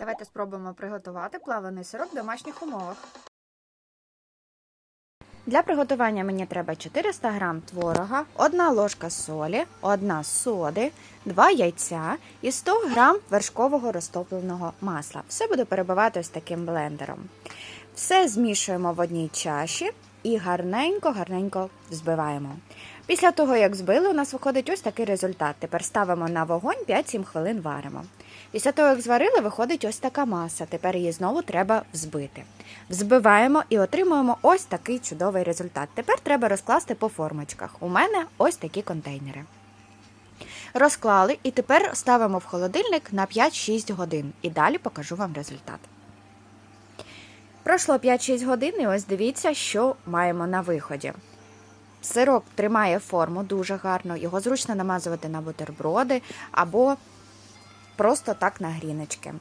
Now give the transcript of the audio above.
Давайте спробуємо приготувати плавлений сироп в домашніх умовах. Для приготування мені треба 400 г творога, 1 ложка солі, 1 соди, 2 яйця і 100 г вершкового розтопленого масла. Все буду перебивати ось таким блендером. Все змішуємо в одній чаші і гарненько-гарненько взбиваємо. Після того, як збили, у нас виходить ось такий результат. Тепер ставимо на вогонь 5-7 хвилин варимо. Після того, як зварили, виходить ось така маса. Тепер її знову треба взбити. Взбиваємо і отримуємо ось такий чудовий результат. Тепер треба розкласти по формочках. У мене ось такі контейнери. Розклали і тепер ставимо в холодильник на 5-6 годин. І далі покажу вам результат. Пройшло 5-6 годин, і ось дивіться, що маємо на виході. Сирок тримає форму дуже гарно, його зручно намазувати на бутерброди або просто так на гріночки.